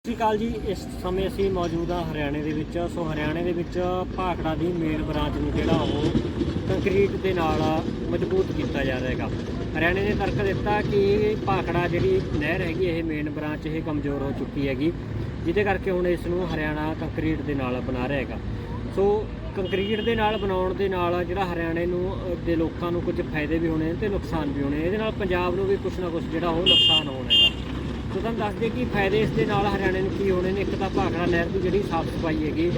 ਸਤਿ ਸ਼੍ਰੀ ਅਕਾਲ ਜੀ। ਇਸ ਸਮੇਂ ਅਸੀਂ ਮੌਜੂਦ ਹਾਂ ਹਰਿਆਣੇ ਦੇ ਵਿੱਚ। ਸੋ ਹਰਿਆਣੇ ਦੇ ਵਿੱਚ ਭਾਖੜਾ ਦੀ ਮੇਨ ਬ੍ਰਾਂਚ ਨੂੰ ਜਿਹੜਾ ਉਹ ਕੰਕਰੀਟ ਦੇ ਨਾਲ ਮਜ਼ਬੂਤ ਕੀਤਾ ਜਾ ਰਿਹਾ ਹੈਗਾ। ਹਰਿਆਣੇ ਨੇ ਤਰਕ ਦਿੱਤਾ ਕਿ ਭਾਖੜਾ ਜਿਹੜੀ ਨਹਿਰ ਹੈਗੀ, ਇਹ ਮੇਨ ਬ੍ਰਾਂਚ ਇਹ ਕਮਜ਼ੋਰ ਹੋ ਚੁੱਕੀ ਹੈਗੀ। ਜਿਹਦੇ ਕਰਕੇ ਹੁਣ ਇਸ ਨੂੰ ਹਰਿਆਣਾ ਕੰਕਰੀਟ ਦੇ ਨਾਲ ਬਣਾ ਰਿਹਾ ਹੈਗਾ। ਸੋ ਕੰਕਰੀਟ ਦੇ ਨਾਲ ਬਣਾਉਣ ਦੇ ਨਾਲ ਜਿਹੜਾ ਹਰਿਆਣੇ ਨੂੰ ਦੇ ਲੋਕਾਂ ਨੂੰ ਕੁਝ ਫਾਇਦੇ ਵੀ ਹੋਣੇ ਤੇ ਨੁਕਸਾਨ ਵੀ ਹੋਣੇ। ਇਹਦੇ ਨਾਲ ਪੰਜਾਬ ਨੂੰ ਵੀ ਕੁਝ ਨਾ ਕੁਝ ਜਿਹੜਾ ਉਹ ਨੁਕਸਾਨ ਹੋਣਾ ਦੱਸਦੇ ਕਿ ਫਾਇਦੇ ਇਸ ਦੇ ਨਾਲ ਹਰਿਆਣੇ ਨੂੰ ਕੀ ਹੋਣੇ ਨੇ? ਇੱਕ ਤਾਂ ਭਾਖੜਾ ਨਹਿਰ ਦੀ ਜਿਹੜੀ ਸਾਫ਼ ਸਫ਼ਾਈ ਹੈਗੀ,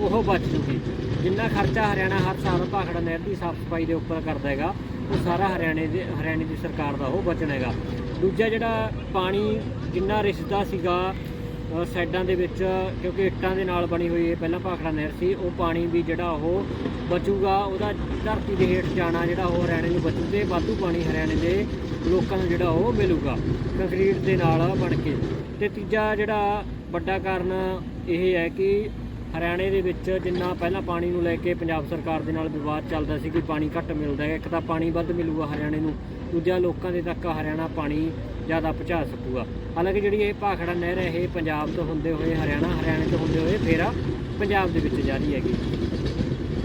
ਉਹ ਬਚ ਜੂਗੀ। ਜਿੰਨਾ ਖਰਚਾ ਹਰਿਆਣਾ ਹਰ ਸਾਲ ਭਾਖੜਾ ਨਹਿਰ ਦੀ ਸਾਫ਼ ਸਫ਼ਾਈ ਦੇ ਉੱਪਰ ਕਰਦਾ ਹੈਗਾ, ਉਹ ਸਾਰਾ ਹਰਿਆਣੇ ਦੇ, ਹਰਿਆਣੇ ਦੀ ਸਰਕਾਰ ਦਾ ਉਹ ਬਚਣ ਹੈਗਾ। ਦੂਜਾ ਜਿਹੜਾ ਪਾਣੀ ਜਿੰਨਾ ਰਿਸ਼ਤਾ ਸੀਗਾ ਸਾਈਡਾਂ ਦੇ ਵਿੱਚ, ਕਿਉਂਕਿ ਇੱਟਾਂ ਦੇ ਨਾਲ ਬਣੀ ਹੋਈ ਇਹ ਪਹਿਲਾਂ ਭਾਖੜਾ ਨਹਿਰ ਸੀ, ਉਹ ਪਾਣੀ ਵੀ ਜਿਹੜਾ ਉਹ ਬਚੂਗਾ, ਉਹਦਾ ਧਰਤੀ ਦੇ ਹੇਠ ਜਾਣਾ ਜਿਹੜਾ ਉਹ ਹਰਿਆਣੇ ਨੂੰ ਬਚੂ ਤੇ ਵਾਧੂ ਪਾਣੀ ਹਰਿਆਣੇ ਦੇ ਲੋਕਾਂ ਨੂੰ ਜਿਹੜਾ ਉਹ ਮਿਲੂਗਾ ਕੰਕਰੀਟ ਦੇ ਨਾਲ ਬਣ ਕੇ। ਤੇ ਤੀਜਾ ਜਿਹੜਾ ਵੱਡਾ ਕਾਰਨ ਇਹ ਹੈ ਕਿ ਹਰਿਆਣੇ ਦੇ ਵਿੱਚ ਜਿੰਨਾ ਪਹਿਲਾਂ ਪਾਣੀ ਨੂੰ ਲੈ ਕੇ ਪੰਜਾਬ ਸਰਕਾਰ ਦੇ ਨਾਲ ਵਿਵਾਦ ਚੱਲਦਾ ਸੀ ਕਿ ਪਾਣੀ ਘੱਟ ਮਿਲਦਾ ਹੈ, ਇੱਕ ਤਾਂ ਪਾਣੀ ਵੱਧ ਮਿਲੂਗਾ ਹਰਿਆਣੇ ਨੂੰ, ਦੂਜਾ ਲੋਕਾਂ ਦੇ ਤੱਕ ਹਰਿਆਣਾ ਪਾਣੀ ਜ਼ਿਆਦਾ ਪਹੁੰਚਾ ਸਕੂਗਾ। ਹਾਲਾਂਕਿ ਜਿਹੜੀ ਇਹ ਭਾਖੜਾ ਨਹਿਰ ਹੈ, ਇਹ ਪੰਜਾਬ ਤੋਂ ਹੁੰਦੇ ਹੋਏ ਹਰਿਆਣਾ, ਹਰਿਆਣੇ ਤੋਂ ਹੁੰਦੇ ਹੋਏ ਫੇਰਾ ਪੰਜਾਬ ਦੇ ਵਿੱਚ ਜਾ ਰਹੀ ਹੈਗੀ।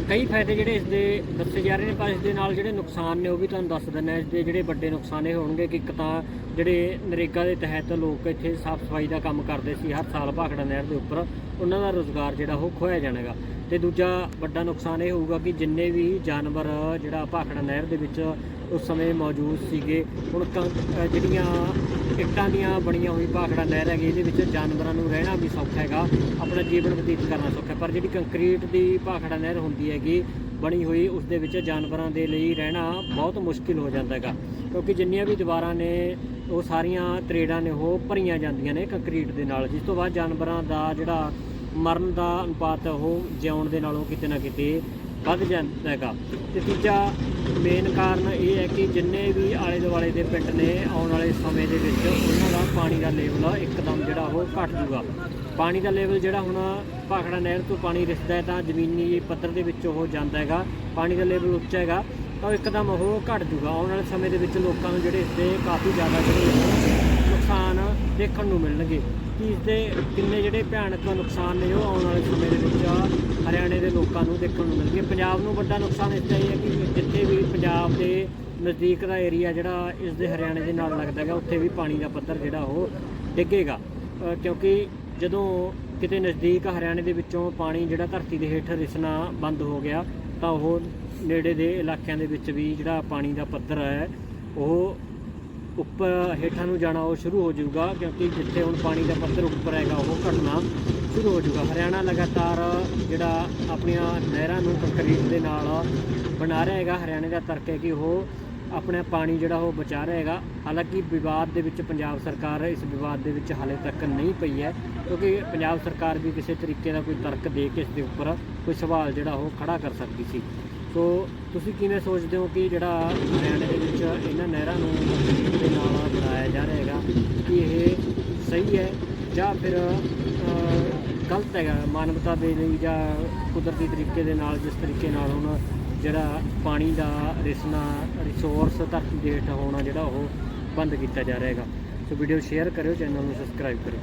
ਕਈ ਫਾਇਦੇ ਜਿਹੜੇ ਇਸ ਦੇ ਦੱਸੇ ਜਾ ਰਹੇ ਨੇ, ਪਰ ਇਸ ਦੇ ਨਾਲ ਜਿਹੜੇ ਨੁਕਸਾਨ ਨੇ ਉਹ ਵੀ ਤੁਹਾਨੂੰ ਦੱਸ ਦਿੰਦੇ ਹਾਂ। ਇਸ ਦੇ ਜਿਹੜੇ ਵੱਡੇ ਨੁਕਸਾਨ ਇਹ ਹੋਣਗੇ ਕਿ ਇੱਕ ਤਾਂ ਜਿਹੜੇ ਨਰੇਗਾ ਦੇ ਤਹਿਤ ਲੋਕ ਇੱਥੇ ਸਾਫ਼ ਸਫ਼ਾਈ ਦਾ ਕੰਮ ਕਰਦੇ ਸੀ ਹਰ ਸਾਲ ਭਾਖੜਾ ਨਹਿਰ ਦੇ ਉੱਪਰ, ਉਹਨਾਂ ਦਾ ਰੋਜ਼ਗਾਰ ਜਿਹੜਾ ਉਹ ਖੋਇਆ ਜਾਣੇਗਾ। ਤੇ ਦੂਜਾ ਵੱਡਾ ਨੁਕਸਾਨ ਇਹ ਹੋਊਗਾ ਕਿ ਜਿੰਨੇ ਵੀ ਜਾਨਵਰ ਜਿਹੜਾ ਭਾਖੜਾ ਨਹਿਰ ਦੇ ਵਿੱਚ ਉਸ ਸਮੇਂ ਮੌਜੂਦ ਸੀਗੇ। ਹੁਣ ਕ- ਜਿਹੜੀਆਂ ਇੱਟਾਂ ਦੀਆਂ ਬਣੀਆਂ ਹੋਈ ਭਾਖੜਾ ਨਹਿਰ ਹੈਗੀ, ਇਹਦੇ ਵਿੱਚ ਜਾਨਵਰਾਂ ਨੂੰ ਰਹਿਣਾ ਵੀ ਸੌਖਾ ਹੈਗਾ। ਆਪਣਾ ਜੀਵਨ ਬਤੀਤ ਕਰਨਾ ਸੌਖਾ ਹੈ। ਪਰ ਜਿਹੜੀ ਕੰਕਰੀਟ ਦੀ ਭਾਖੜਾ ਨਹਿਰ ਹੁੰਦੀ ਹੈਗੀ, ਬਣੀ ਹੋਈ ਉਸ ਦੇ ਵਿੱਚ ਜਾਨਵਰਾਂ ਦੇ ਲਈ ਰਹਿਣਾ ਬਹੁਤ ਮੁਸ਼ਕਿਲ ਹੋ ਜਾਂਦਾ ਹੈਗਾ। ਕਿਉਂਕਿ ਜਿੰਨੀਆਂ ਵੀ ਦੀਵਾਰਾਂ ਨੇ, ਉਹ ਸਾਰੀਆਂ ਤਰੇੜਾਂ ਨੇ, ਉਹ ਭਰੀਆਂ ਜਾਂਦੀਆਂ ਨੇ ਕੰਕਰੀਟ ਦੇ ਨਾਲ। ਜਿਸ ਤੋਂ ਬਾਅਦ ਜਾਨਵਰਾਂ ਦਾ ਜਿਹੜਾ ਮਰਨ ਦਾ ਅਨੁਪਾਤ ਉਹ ਜਿਉਣ ਦੇ ਨਾਲੋਂ ਕਿਤੇ ਨਾ ਕਿਤੇ ਵੱਧ ਜਾਂਦਾ ਹੈਗਾ। ਤੇ ਤੀਜਾ ਮੇਨ ਕਾਰਨ ਇਹ ਹੈ ਕਿ ਜਿੰਨੇ ਵੀ ਆਲੇ ਦੁਆਲੇ ਦੇ ਪਿੰਡ ਨੇ ਆਉਣ ਵਾਲੇ ਸਮੇਂ ਦੇ ਵਿੱਚ, ਉਹਨਾਂ ਦਾ ਪਾਣੀ ਦਾ ਲੈਵਲ ਇੱਕਦਮ ਜਿਹੜਾ ਉਹ ਘਟ ਜੂਗਾ ਪਾਣੀ ਦਾ ਲੈਵਲ ਜਿਹੜਾ ਹੁਣ ਭਾਖੜਾ ਨਹਿਰ ਤੋਂ ਪਾਣੀ ਰਿਸਦਾ ਹੈ ਤਾਂ ਜ਼ਮੀਨੀ ਪੱਧਰ ਦੇ ਵਿੱਚ ਉਹ ਜਾਂਦਾ ਹੈਗਾ। ਪਾਣੀ ਦਾ ਲੈਵਲ ਉੱਚਾ ਹੈਗਾ, ਤਾਂ ਉਹ ਇੱਕਦਮ ਉਹ ਘਟ ਜੂਗਾ ਆਉਣ ਵਾਲੇ ਸਮੇਂ ਦੇ ਵਿੱਚ ਲੋਕਾਂ ਨੂੰ ਜਿਹੜੇ ਇਸ ਦੇ ਕਾਫੀ ਜ਼ਿਆਦਾ ਜਿਹੜੇ ਦੇਖਣ ਨੂੰ ਮਿਲਣਗੇ। ਕਿ ਇਸ ਦੇ ਕਿੰਨੇ ਜਿਹੜੇ ਭਿਆਨਕ ਨੁਕਸਾਨ ਨੇ, ਉਹ ਆਉਣ ਵਾਲੇ ਸਮੇਂ ਦੇ ਵਿੱਚ ਹਰਿਆਣੇ ਦੇ ਲੋਕਾਂ ਨੂੰ ਦੇਖਣ ਨੂੰ ਮਿਲਣਗੇ। ਪੰਜਾਬ ਨੂੰ ਵੱਡਾ ਨੁਕਸਾਨ ਇਸ ਦਾ ਇਹ ਹੈ ਕਿ ਜਿੱਥੇ ਵੀ ਪੰਜਾਬ ਦੇ ਨਜ਼ਦੀਕ ਦਾ ਏਰੀਆ ਜਿਹੜਾ ਇਸ ਦੇ ਹਰਿਆਣੇ ਦੇ ਨਾਲ ਲੱਗਦਾ ਹੈਗਾ, ਉੱਥੇ ਵੀ ਪਾਣੀ ਦਾ ਪੱਧਰ ਜਿਹੜਾ ਉਹ ਡਿੱਗੇਗਾ। ਕਿਉਂਕਿ ਜਦੋਂ ਕਿਤੇ ਨਜ਼ਦੀਕ ਹਰਿਆਣੇ ਦੇ ਵਿੱਚੋਂ ਪਾਣੀ ਜਿਹੜਾ ਧਰਤੀ ਦੇ ਹੇਠ ਰਿਸਣਾ ਬੰਦ ਹੋ ਗਿਆ, ਤਾਂ ਉਹ ਨੇੜੇ ਦੇ ਇਲਾਕਿਆਂ ਦੇ ਵਿੱਚ ਵੀ ਜਿਹੜਾ ਪਾਣੀ ਦਾ ਪੱਧਰ ਹੈ, ਉਹ ਉੱਪਰ ਹੇਠਾਂ ਨੂੰ ਜਾਣਾ ਉਹ ਸ਼ੁਰੂ ਹੋ ਜਾਊਗਾ, ਕਿਉਂਕਿ ਜਿੱਥੇ ਹੁਣ ਪਾਣੀ ਦਾ ਪੱਧਰ ਉੱਪਰ ਹੈਗਾ, ਉਹ ਘਟਣਾ ਸ਼ੁਰੂ ਹੋ ਜਾਊਗਾ। ਹਰਿਆਣਾ ਲਗਾਤਾਰ ਜਿਹੜਾ ਆਪਣੀਆਂ ਨਹਿਰਾਂ ਨੂੰ ਕੰਕਰੀਟ ਦੇ ਨਾਲ ਬਣਾ ਰਿਹਾ ਹੈਗਾ, ਹਰਿਆਣੇ ਦਾ ਤਰਕ ਹੈ ਕਿ ਉਹ ਆਪਣਾ ਪਾਣੀ ਜਿਹੜਾ ਉਹ ਬਚਾ ਰਿਹਾ ਹੈਗਾ। ਹਾਲਾਂਕਿ ਵਿਵਾਦ ਦੇ ਵਿੱਚ ਪੰਜਾਬ ਸਰਕਾਰ ਇਸ ਵਿਵਾਦ ਦੇ ਵਿੱਚ ਹਾਲੇ ਤੱਕ ਨਹੀਂ ਪਈ ਹੈ, ਕਿਉਂਕਿ ਪੰਜਾਬ ਸਰਕਾਰ ਵੀ ਕਿਸੇ ਤਰੀਕੇ ਦਾ ਕੋਈ ਤਰਕ ਦੇ ਕੇ ਇਸ ਦੇ ਉੱਪਰ ਕੋਈ ਸਵਾਲ ਜਿਹੜਾ ਉਹ ਖੜਾ ਕਰ ਸਕਦੀ ਸੀ। ਸੋ ਤੁਸੀਂ ਕਿਵੇਂ ਸੋਚਦੇ ਹੋ ਕਿ ਜਿਹੜਾ ਹਰਿਆਣੇ ਦੇ ਵਿੱਚ ਇਹਨਾਂ ਨਹਿਰਾਂ ਨੂੰ ਦੇ ਨਾਲ ਬਣਾਇਆ ਜਾ ਰਿਹਾ ਹੈਗਾ, ਕਿ ਇਹ ਸਹੀ ਹੈ ਜਾਂ ਫਿਰ ਗਲਤ ਹੈਗਾ ਮਾਨਵਤਾ ਦੇ ਲਈ ਜਾਂ ਕੁਦਰਤੀ ਤਰੀਕੇ ਦੇ ਨਾਲ, ਜਿਸ ਤਰੀਕੇ ਨਾਲ ਹੁਣ ਜਿਹੜਾ ਪਾਣੀ ਦਾ ਰਿਸਨਾ ਰਿਸੋਰਸ ਧਰਤੀ ਦੇ ਹੇਠ ਹੋਣਾ ਜਿਹੜਾ ਉਹ ਬੰਦ ਕੀਤਾ ਜਾ ਰਿਹਾ ਹੈਗਾ। ਸੋ ਵੀਡੀਓ ਸ਼ੇਅਰ ਕਰਿਓ, ਚੈਨਲ ਨੂੰ ਸਬਸਕ੍ਰਾਈਬ ਕਰਿਓ।